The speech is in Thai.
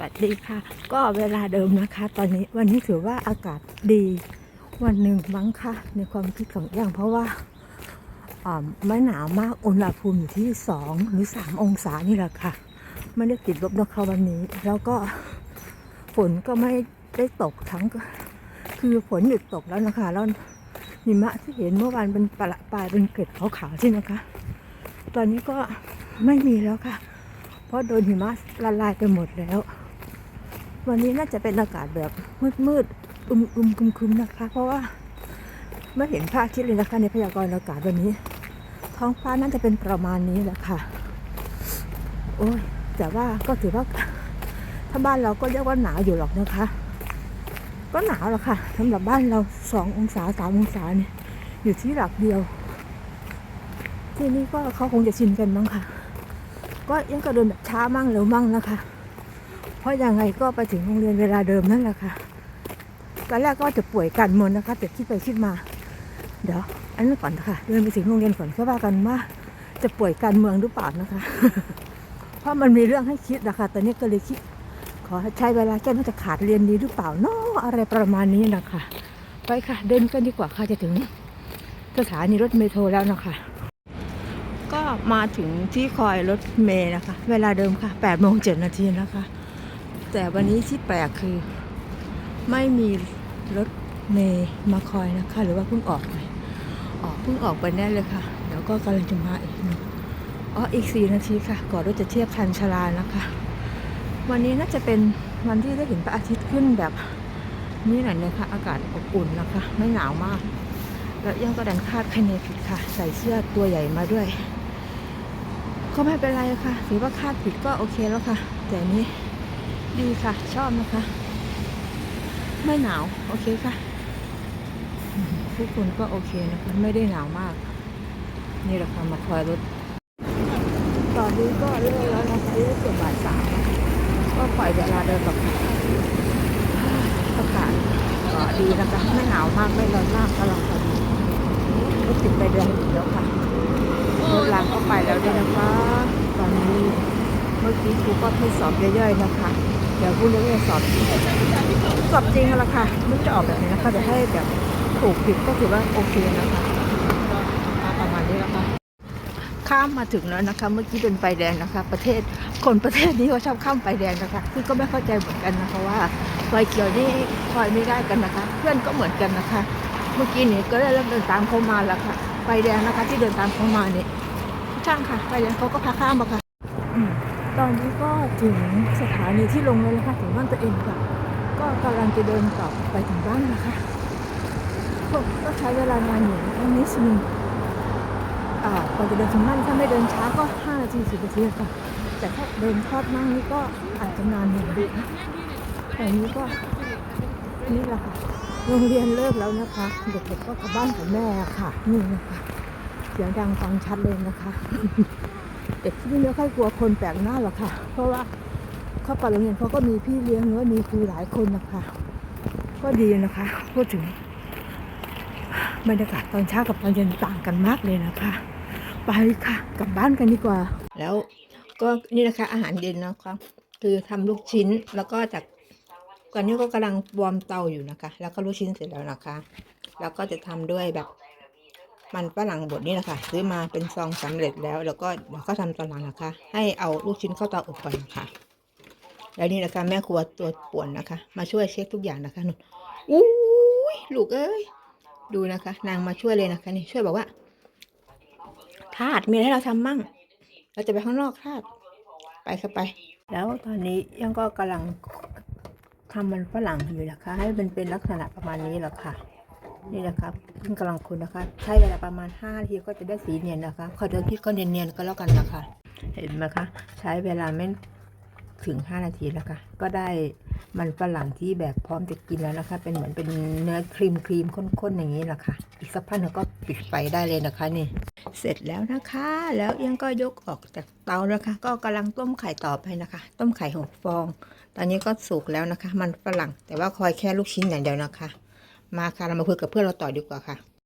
วัสดีค่ะ ก็เวลาเดิมนะคะ ตอนนี้วันนี้ถือว่าอากาศดีวันหนึ่งมั้งค่ะ ในความคิดของอย่างเพราะว่าอ่าไม่หนาวมากอุณหภูมิอยู่ที่สองหรือสามองศานี่แหละค่ะ ไม่ได้ติดลบนะคะวันนี้ แล้วก็ฝนก็ไม่ได้ตกทั้งคือฝนหยุดตกแล้วนะคะแล้วหิมะที่เห็นเมื่อวานเป็นปละปลายเป็นเกล็ดขาวๆใช่ไหมคะ ตอนนี้ก็ไม่มีแล้วค่ะ เพราะโดนหิมะละลายไปหมดแล้ว วันนี้น่าจะเป็นอากาศแบบมืดมืดๆอึมอึมๆครึมๆนะคะ เพราะว่าไม่เห็นพระอาทิตย์เลยนะคะ ในพยากรณ์อากาศวันนี้ ท้องฟ้าน่าจะเป็นประมาณนี้แหละค่ะ โอ้ยแต่ว่าก็ถือว่าถ้าบ้านเราก็เรียกว่าหนาวอยู่หรอกนะคะ ก็หนาวหรอกค่ะสำหรับบ้านเราสององศาสามองศาเนี่ยอยู่ที่หลักเดียว ที่นี่ก็เขาคงจะชินกันมั้งค่ะ ก็ยังก็เดินแบบช้ามั่งเร็วมั่งนะคะ ราะยังไงก็ไปถึงโรงเรียนเวลาเดิมนั่นแหละค่ะตอนแรกก็จะป่วยกันหมดนะคะแต่คิดไปคิดมา เดี๋ยวอันนั้นก่อนค่ะ เดินไปถึงโรงเรียนก่อนก็ว่ากันว่า จะป่วยการเมืองหรือเปล่านะคะ เพราะมันมีเรื่องให้คิดนะคะตอนนี้ก็เลยคิด ขอใช้เวลาแก้ว่าจะขาดเรียนดีหรือเปล่าเนาะอะไรประมาณนี้นะคะ ไปค่ะ เดินกันดีกว่าค่ะจะถึงสถานีรถเมโทรแล้วนะคะ ก็มาถึงที่คอยรถเมย์นะคะ เวลาเดิมค่ะ8โมง7นาทีนะคะ แต่วันนี้ที่แปลกคือ ไม่มีรถเมย์มาคอยนะคะ หรือว่าเพิ่งออกไปออกเพิ่งออกไปแน่เลยค่ะเดี๋ยวก็กำลังจะมาอีกนึ่งอ๋ออีก4นาทีค่ะ ก่อนรถจะเทียบทันชลานะคะ วันนี้น่าจะเป็นวันที่ได้เห็นพระอาทิตย์ขึ้นแบบนี้หน่อยนะคะอากาศอบอุ่นนะคะ ไม่หนาวมาก แล้วยังก็ดันคาดคะเนผิดค่ะ ใส่เสื้อตัวใหญ่มาด้วย ก็ไม่เป็นไรค่ะถือว่าคาดผิดก็โอเคแล้วค่ะ แต่นี้ ดีค่ะ ชอบนะคะ ไม่หนาว โอเคค่ะทุกคนก็โอเคนะคะ ไม่ได้หนาวมาก นี่แหละค่ะมาคอยรถ ตอนนี้ก็เลิกแล้วนะคะเลิกเกือบบ่ายสามก็ปล่อยเวลาเดินกับอากาศก็ดีนะคะ ไม่หนาวมาก ไม่ร้อนมากกำลังพอดีรถติดไปเดือนอีกแล้วค่ะรถรางก็ไปแล้วด้วยนะคะ ตอนนี้ มื่อกี้ครูก็ทดสอบย่อยๆนะคะ เดี๋ยวผู้เรียนสอบจริงสอบจริงแล้วล่ะค่ะมันจะออกแบบนี้นะคะจะให้แบบถูกผิดก็ถือว่าโอเคนะคะประมาณนี้แล้วค่ะข้ามมาถึงแล้วนะคะ เมื่อกี้เป็นไฟแดงนะคะ ประเทศคนประเทศนี้เขาชอบข้ามไฟแดงนะคะคือก็ไม่เข้าใจเหมือนกันนะคะว่าไฟเขียวนี่คอยไม่ได้กันนะคะ เพื่อนก็เหมือนกันนะคะ เมื่อกี้นี้ก็ได้เริ่มเดินตามเขามาแล้วค่ะไฟแดงนะคะ ที่เดินตามเขามาเนี่ยช่างค่ะไฟแดงเขาก็พาข้ามมาค่ะอืม ตอนนี้ก็ถึงสถานีที่ลงแล้วนะคะถึงบ้านตัวเองค่ะ ก็กำลังจะเดินกลับไปถึงบ้านนะคะก็ก็ใช้เวลานานอยู่นะคะนิดนึงอ่าก่อนจะเดินถึงบ้านถ้าไม่เดินช้าก็5นาที10นาทีค่ะแต่ถ้าเดินทอดนั่งนี่ก็อาจจะนานหนึ่งนะแต่นี้ก็นี่แหละค่ะโรงเรียนเลิกแล้วนะคะ เด็กๆก็กลับบ้านกับแม่ค่ะ นี่นะคะเสียงดังฟังชัดเลยนะคะ เด็กที่นี่ไม่ค่อยกลัวคนแปลกหน้าหรอกค่ะ เพราะว่าเข้าไปโรงเรียนเขาก็มีพี่เลี้ยงหรือว่ามีครูหลายคนนะคะก็ดีนะคะ พูดถึงบรรยากาศตอนเช้ากับตอนเย็นต่างกันมากเลยนะคะ ไปค่ะกลับบ้านกันดีกว่า แล้วก็นี่นะคะอาหารเย็นนะคะคือทำลูกชิ้นแล้วก็จากตอนนี้ก็กำลังวอร์มเตาอยู่นะคะ แล้วก็ลูกชิ้นเสร็จแล้วนะคะ แล้วก็จะทำด้วยแบบ มันฝรั่งบดนี่แหละค่ะ ซื้อมาเป็นซองสำเร็จแล้ว แล้วก็เดี๋ยวก็ทำตอนหลังนะคะ ให้เอาลูกชิ้นเข้าเตาอบก่อนนะคะแล้วนี่นะคะแม่ครัวตัวป่วนนะคะ มาช่วยเช็คทุกอย่างนะคะนุ่นอุ้ยลูกเอ้ยดูนะคะ นางมาช่วยเลยนะคะนี่ช่วยบอกว่าทาดมีอะไรให้เราทำมั่ง เราจะไปข้างนอกทาดไปค่ะไป แล้วตอนนี้ยังก็กำลังทำมันฝรั่งอยู่นะคะ ให้มันเป็นลักษณะประมาณนี้แหละค่ะ นี่นะครับพิ่งกำลังคนนะคะ ใช้เวลาประมาณ5นาทีก็จะได้สีเนียนนะคะขอเดินคิดก็เนียนๆก็แล้วกันนะคะ เห็นไหมคะ ใช้เวลาไม่ถึง 5 นาทีแล้วค่ะ ก็ได้มันฝรั่งที่แบบพร้อมจะกินแล้วนะคะ เป็นเหมือนเป็นเนื้อครีมครีมข้นๆอย่างนี้แหละค่ะ อีกสักพักหนึงก็ปิดไฟได้เลยนะคะนี่ เสร็จแล้วนะคะ แล้วยังก็ยกออกจากเตานะคะก็กำลังต้มไข่ต่อไปนะคะ ต้มไข่หกฟอง ตอนนี้ก็สุกแล้วนะคะ มันฝรั่ง แต่ว่าคอยแค่ลูกชิ้นอย่างเดียวนะคะ มาค่ะ เรามาคุยกับเพื่อนเราต่อดีกว่าค่ะ